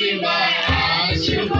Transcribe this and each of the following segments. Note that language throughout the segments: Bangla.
Shiva, Shiva.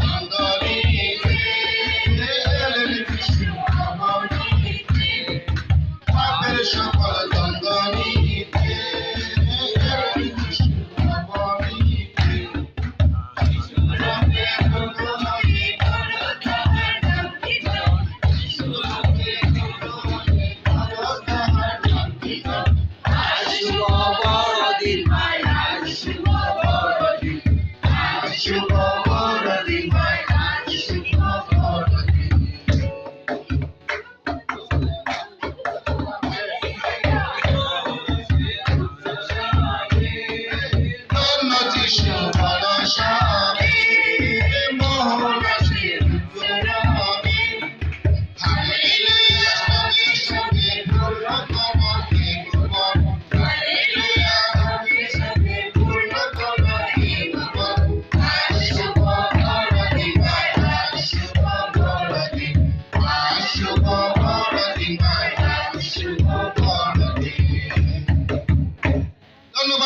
you are.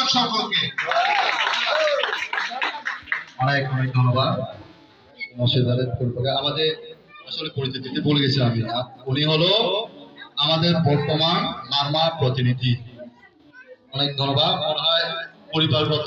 ধন্যবাদ সকলকে। অনেক অনেক ধন্যবাদ। আমাদের আসলে পরিচিতিতে বলে গেছিলাম আমি উনি হলো আমাদের বর্তমান মারমা প্রতিনিধি। অনেক ধন্যবাদ। মনে হয় পরিবারগত